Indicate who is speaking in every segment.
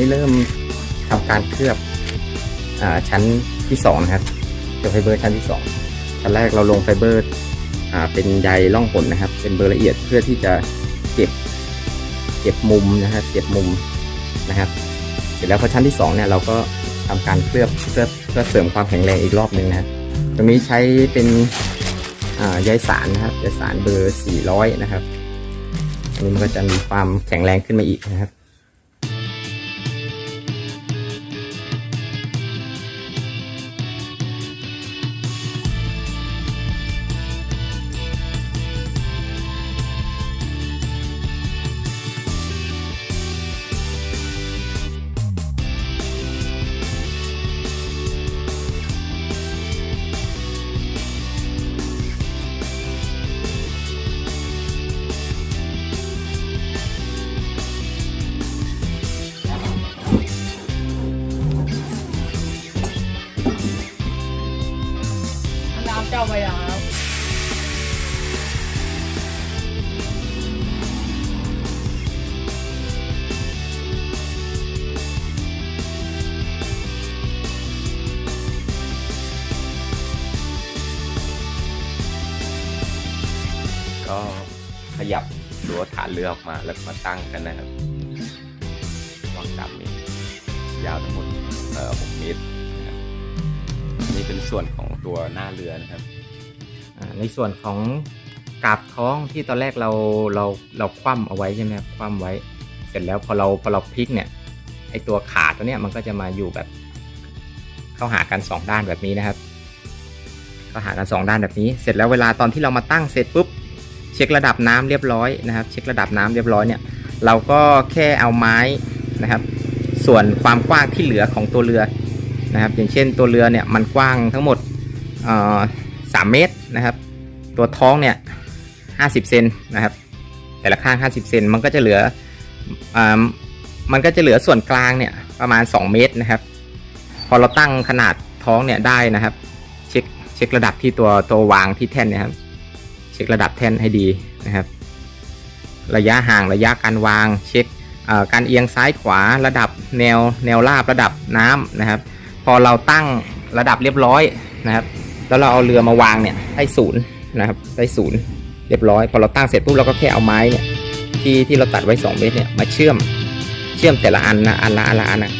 Speaker 1: นี้เริ่มทำการเคลือบอชั้นที่สองนะครับเคลือบไฟเบอร์ชั้นที่สองชั้นแรกเราลงไฟเบอร์เป็นใยล่องหนนะครับ เป็นเบอร์ละเอียดเพื่อที่จะเก็บเก็บมุมนะครับเก็บมุมนะครับ เสร็จแล้วพอชั้นที่สองเนี่ยเราก็ทำการเคลือบเพื่อเพื่อเสริมความแข็งแรงอีกรอบหนึ่งนะครับตรงนี้ใช้เป็นใยสารนะครับใยสารเบอร์400นะครับอันนี้มันก็จะมีความแข็งแรงขึ้นมาอีกนะครับ
Speaker 2: ก็ขยับตัวฐานเรือออกมาแล้วมาตั้งกันนะครับวางสามเมตรยาวทั้งหมดเอ่อหกเมตรนะครับนี่เป็นส่วนของตัวหน้าเรือนะครับ
Speaker 1: อ่าในส่วนของกาบท้องที่ตอนแรกเราเราเราคว่ำเอาไว้ใช่ไหมครับคว่ำไว้ เสร็จแล้วพอเราพอเราพลิกเนี่ยไอตัวขาตัวเนี้ยมันก็จะมาอยู่แบบ เข้าหากันสองด้านแบบนี้นะครับ เข้าหากันสองด้านแบบนี้ เสร็จแล้วเวลาตอนที่เรามาตั้งเสร็จปุ๊บ ช็คระดับน้ำเรียบร้อยนะครับ เช็คระดับน้ำเรียบร้อยเนี่ย เราก็แค่เอาไม้นะครับ ส่วนความกว้างที่เหลือของตัวเรือนะครับ อย่างเช่นตัวเรือเนี่ยมันกว้างทั้งหมดสามเมตรนะครับ ตัวท้องเนี่ยห้าสิบเซนนะครับ แต่ละข้าง50เซนมันก็จะเหลืออมันก็จะเหลือส่วนกลางเนี่ยประมาณ 2 เมตรนะครับ พอเราตั้งขนาดท้องเนี่ยได้นะครับ เช็คเช็คระดับที่ตัวตัววางที่แท่นนะครับ ช็คระดับแท่นให้ดีนะครับ ระยะห่างระยะการวางเช็คการเอียงซ้ายขวาระดับแนวแนวราบระดับน้ำนะครับ พอเราตั้งระดับเรียบร้อยนะครับ แล้วเราเอาเรือมาวางเนี่ยได้ศูนย์นะครับได้ศูนย์เรียบร้อย พอเราตั้งเสร็จปุ๊บเราก็แค่เอาไม้เนี่ยที่ที่เราตัดไว้ 2 เมตรเนี่ยมาเชื่อมเชื่อมแต่ละอันนะอันละอันละอันนะ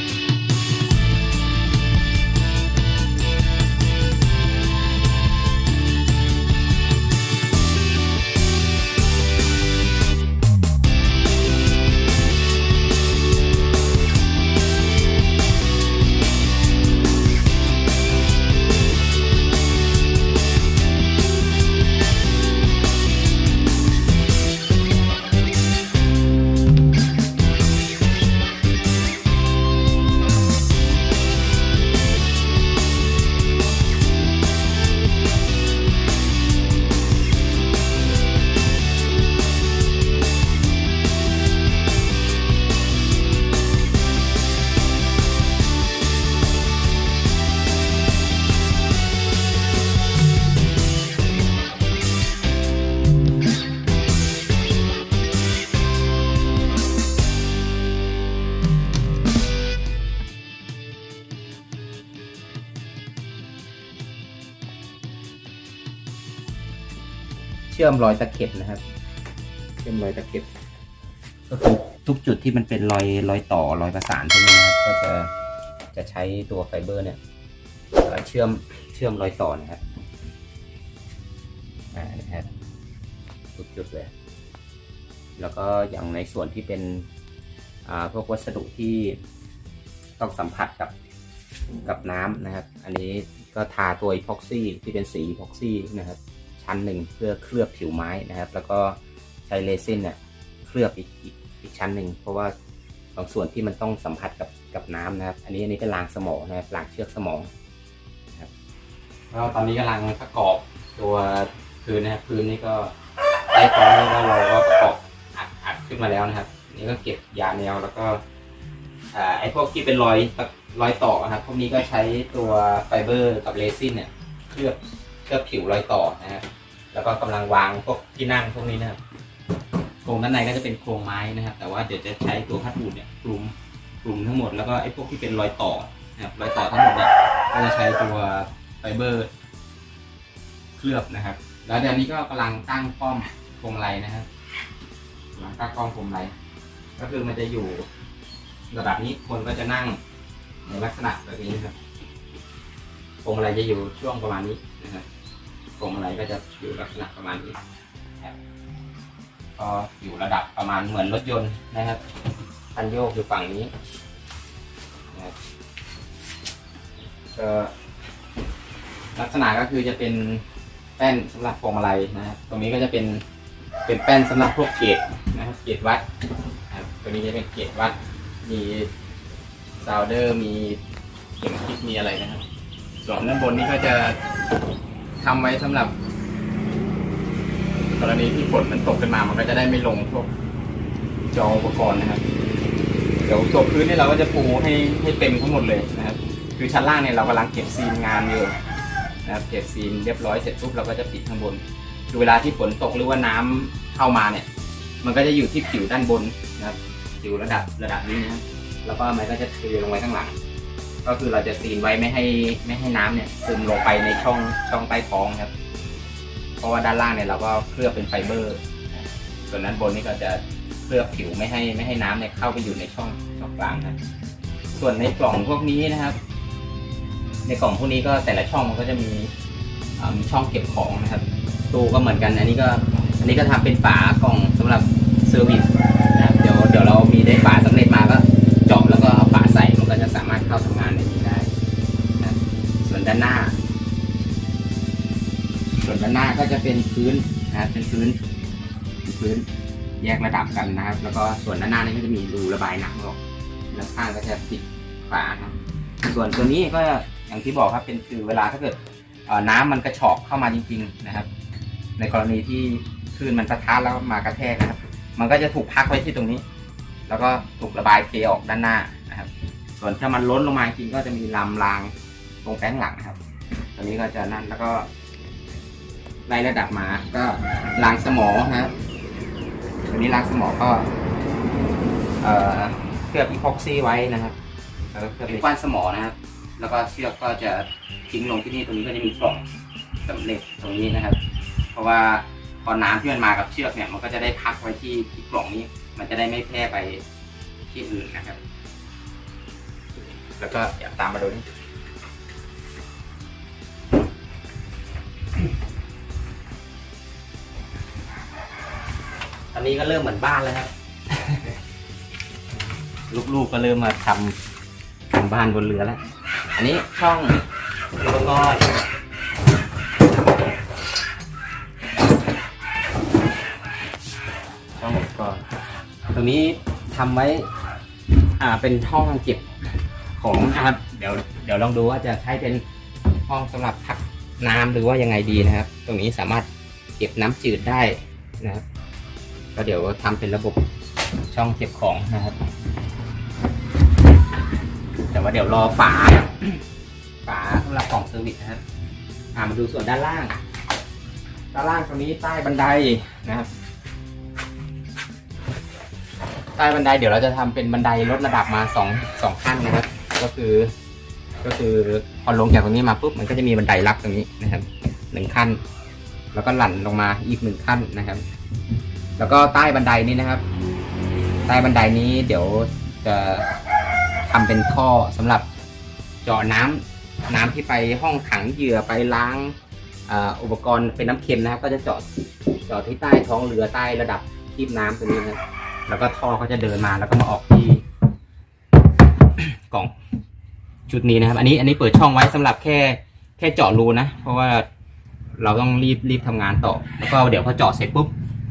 Speaker 1: ชื่อมรอยตะเข็บนะครับ เชื่อมรอยตะเข็บก็คือทุกจุดที่มันเป็นรอยรอยต่อรอยประสานพวกนี้นะครับก็จะจะใช้ตัวไฟเบอร์เนี่ยเอ่อเชื่อมเชื่อมรอยต่อนะครับอ่านะครับทุกจุดเลย แล้วก็อย่างในส่วนที่เป็นอ่าพวกวัสดุที่ต้องสัมผัสกับกับน้ำนะครับ อันนี้ก็ทาตัวอีพ็อกซี่ที่เป็นสีอีพ็อกซี่นะครับ ชั้นหนึ่งเพื่อเคลือบผิวไม้นะครับ แล้วก็ใช้เรซินเนี่ยเคลือบอีกอีกอีกชั้นหนึ่งเพราะว่าบางส่วนที่มันต้องสัมผัสกับกับน้ำนะครับ อันนี้อันนี้เป็นรางสมองนะครับรางเชือกสมองนะครับก็ตอนนี้กำลังประกอบตัวพื้นนะครับพื้นนี่ก็ได้ตอนนี้แล้วเราก็ประกอบอัดอัดขึ้นมาแล้วนะครับ นี่ก็เก็บยาแนวแล้วก็อ่าไอ้พวกที่เป็นรอยรอยต่อนะครับพวกนี้ก็ใช้ตัวไฟเบอร์กับเรซินเนี่ยเคลือบเคลือบผิวรอยต่อนะครับ แล้วก็กำลังวางพวกที่นั่งพวกนี้นะครับโครงด้านในก็จะเป็นโครงไม้นะครับ แต่ว่าเดี๋ยวจะใช้ตัวพัดอูดเนี่ยคลุมกลุ่มทั้งหมดแล้วก็ไอ้พวกที่เป็นรอยต่อนะครับรอยต่อทั้งหมดเนี่ยก็จะใช้ตัวไฟเบอร์ เคลือบนะครับ แล้วเดี๋ยวนี้ก็กำลังตั้งป้อมพวงไรนะครับกำลังตั้งป้อมพวงไรก็คือมันจะอยู่ระดับนี้คนก็จะนั่งในลักษณะแบบนี้นะครับพวงไรจะอยู่ช่วงประมาณนี้นะครับ พวงไรก็จะอยู่ลักษณะประมาณนี้ครับก็อยู่ระดับประมาณเหมือนรถยนต์นะครับคันโยกอยู่ฝั่งนี้นะครับก็ลักษณะก็คือจะเป็นแป้นสำหรับพวงมาลัยนะครับตรงนี้ก็จะเป็นเป็นแป้นสำหรับพวกเกจนะครับเกจวัดนะครับตัวนี้จะเป็นเกจวัดมีซาวเดอร์มีเข็มทิศมีอะไรนะครับส่วนด้านบนนี้ก็จะ ทำไว้สำหรับ กรณีที่ฝนมันตกขึ้นมามันก็จะได้ไม่ลงพวกจออุปกรณ์นะครับเดี๋ยวตัวพื้นนี่เราก็จะปูให้ให้เต็มทั้งหมดเลยนะครับ คือชั้นล่างเนี่ยเรากำลังเก็บซีนงานอยู่นะครับเก็บซีนเรียบร้อยเสร็จปุ๊บเราก็จะปิดข้างบนเวลาที่ฝนตกหรือว่าน้ำเข้ามาเนี่ย มันก็จะอยู่ที่ผิวด้านบนนะครับผิวระดับระดับนี้นะแล้วก็มันก็จะเทลงไว้ข้างหลัง ก็คือเราจะซีนไว้ไม่ให้ไม่ให้น้ำเนี่ยซึมลงไปในช่องช่องใต้ท้องครับ เพราะว่าด้านล่างเนี่ยเราก็เคลือบเป็นไฟเบอร์ ส่วนด้านบนนี่ก็จะเคลือบผิวไม่ให้ไม่ให้น้ำเนี่ยเข้าไปอยู่ในช่องช่องกลางนะครับ ส่วนในกล่องพวกนี้นะครับ ในกล่องพวกนี้ก็แต่ละช่องมันก็จะมีมีช่องเก็บของนะครับ ตู้ก็เหมือนกัน อันนี้ก็อันนี้ก็ทำเป็นฝากล่องสำหรับเซอร์วิส เป็นพื้นนะครับเป็นพื้นพื้นแยกระดับกันนะครับ แล้วก็ส่วนด้านหน้านี่ก็จะมีรูระบายน้ำออกแล้วข้างก็จะปิดฝาครับส่วนตัวนี้ก็อย่างที่บอกครับเป็นคือเวลาถ้าเกิดน้ำมันกระชอกเข้ามาจริง ๆนะครับ ในกรณีที่คลื่นมันปะทะแล้วมากระแทกนะครับ มันก็จะถูกพักไว้ที่ตรงนี้ แล้วก็ถูกระบายเทออกด้านหน้านะครับ ส่วนถ้ามันล้นลงมาจริงก็จะมีลำรางตรงแป้งหลังนะครับ ตัวนี้ก็จะนั่นแล้วก็ ไล่ระดับมาก็รางสมอนะครับตัวนี้รางสมอก็เอ่อเคลือบอีพ็อกซี่ไว้นะครับแล้วก็เคลือบเป็นก้านสมอนะครับ แล้วก็เชือกก็จะทิ้งลงที่นี่ตรงนี้ก็จะมีกล่องสำเร็จตรงนี้นะครับ เพราะว่าพอน้ำที่มันมากับเชือกเนี่ยมันก็จะได้พักไว้ที่ที่กล่องนี้ มันจะได้ไม่แพร่ไปที่อื่นนะครับ แล้วก็เดี๋ยวตามมาดูนี่ อนนี้ก็เริ่มเหมือนบ้านแล้วครับ ลูกๆก็เริ่มมาทำทำบ้านบนเรือแล้ว อันนี้ช่องอุปกรณ์ช่องอุปกรณ์ตรงนี้ทำไว้ อ่าเป็นห้องเก็บของนะครับ เดี๋ยวเดี๋ยวลองดูว่าจะใช้เป็นห้องสำหรับพักน้ำหรือว่ายังไงดีนะครับ ตรงนี้สามารถเก็บน้ำจืดได้นะครับ ก็เดี๋ยวทำเป็นระบบช่องเก็บของนะครับ แต่ว่าเดี๋ยวรอฝา ฝาสำหรับกล่องเซอร์วิสนะครับอ่ามาดูส่วนด้านล่าง ด้านล่างตรงนี้ใต้บันไดนะครับ ใต้บันไดเดี๋ยวเราจะทำเป็นบันไดลดระดับมาสองสองขั้นนะครับ ก็คือ ก็คือพอลงจากตรงนี้มาปุ๊บมันก็จะมีบันไดลับตรงนี้นะครับหนึ่งขั้น แล้วก็หลั่นลงมาอีกหนึ่งขั้นนะครับ แล้วก็ใต้บันไดนี้นะครับ ใต้บันไดนี้เดี๋ยวจะทำเป็นท่อสำหรับเจาะน้ำน้ำที่ไปห้องขังเหยื่อไปล้างอ,อุปกรณ์เป็นน้ำเค็มนะครับ ก็จะเจาะเจาะที่ใต้ท้องเรือใต้ระดับทีบน้ำตรงนี้นะครับแล้วก็ท่อก็จะเดินมาแล้วก็มาออกที่กล่องชุดนี้นะครับ อันนี้อันนี้เปิดช่องไว้สำหรับแค่แค่เจาะรูนะ เพราะว่าเราต้องรีบรีบทำงานต่อ แล้วก็เดี๋ยวพอเจาะเสร็จปุ๊บ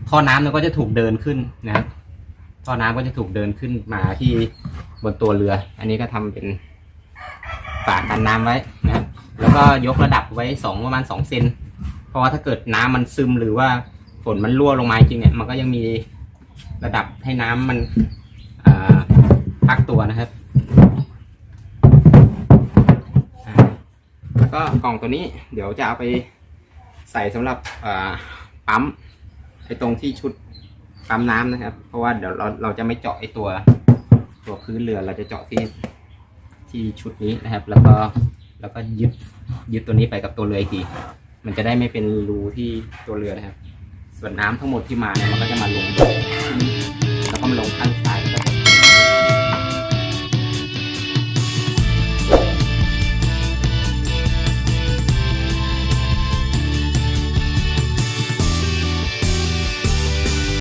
Speaker 1: ท่อน้ำมันก็จะถูกเดินขึ้นนะครับท่อน้ำก็จะถูกเดินขึ้นมาที่บนตัวเรือ อันนี้ก็ทำเป็นฝากันน้ำไว้นะครับ แล้วก็ยกระดับไว้สองประมาณสองเซน เพราะว่าถ้าเกิดน้ำมันซึมหรือว่าฝนมันรั่วลงมาจริงเนี่ย มันก็ยังมีระดับให้น้ำมันพักตัวนะครับ แล้วก็กล่องตัวนี้เดี๋ยวจะเอาไปใส่สำหรับปั๊ม ไอ้ตรงที่ชุดปั๊มน้ำนะครับ เพราะว่าเดี๋ยวเราเราจะไม่เจาะไอตัว ตัวพื้นเรือเราจะเจาะที่ที่ชุดนี้นะครับ แล้วก็แล้วก็ยึดยึดตัวนี้ไปกับตัวเรืออีกทีมันจะได้ไม่เป็นรูที่ตัวเรือนะครับ ส่วนน้ำทั้งหมดที่มาเนี่ยมันก็จะมาลงแล้วก็มาลงข้างซ้าย